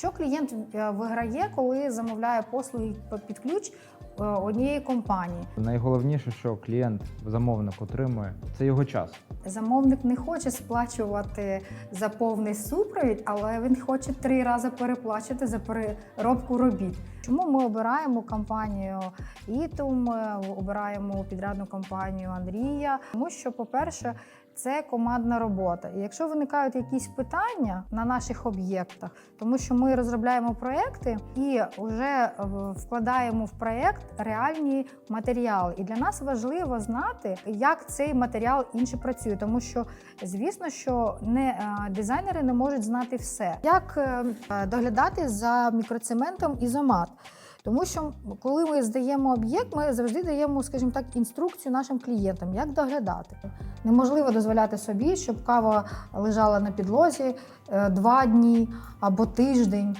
Що клієнт е, виграє, коли замовляє послуги під ключ однієї компанії? Найголовніше, що клієнт, замовник отримує, це його час. Замовник не хоче сплачувати за повний супровід, але він хоче три рази переплачувати за переробку робіт. Чому ми обираємо компанію Ітум, е, обираємо підрядну компанію Андрія? Тому що, по-перше, це командна робота. І якщо виникають якісь питання на наших об'єктах, тому що ми розробляємо проекти і вже е, вкладаємо в проект реальні матеріали. І для нас важливо знати, як цей матеріал інше працює, тому що звісно, що не е, дизайнери не можуть знати все. Як е, доглядати за мікроцементом ізомат? Тому що коли ми здаємо об'єкт, ми завжди даємо, скажімо так, інструкцію нашим клієнтам, як доглядати. Неможливо дозволяти собі, щоб кава лежала на підлозі е, два дні або тиждень.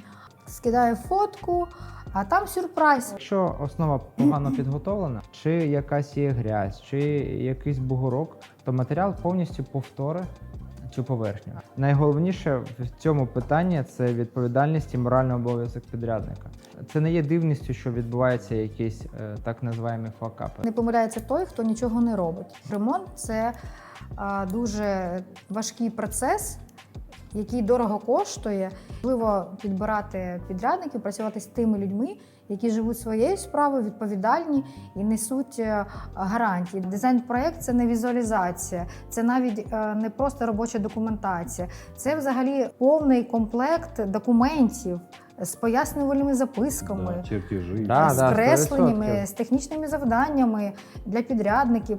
Скидаю фотку, а там сюрприз. Якщо основа погано підготовлена, чи якась є грязь, чи якийсь бугорок, то матеріал повністю повтори цю поверхню. Найголовніше в цьому питанні це відповідальність і моральний обов'язок підрядника. Це не є дивністю, що відбуваються якісь е, так називаємо факапи. Не помиляється той, хто нічого не робить. Ремонт це дуже важкий процес, який дорого коштує. Важливо підбирати підрядників, працювати з тими людьми, які живуть своєю справою, відповідальні і несуть е, гарантії. Дизайн-проект це не візуалізація, це навіть е, не просто робоча документація. Це взагалі повний комплект документів з пояснювальними записками. Да, з да, кресленнями, 100%. з технічними завданнями для підрядників.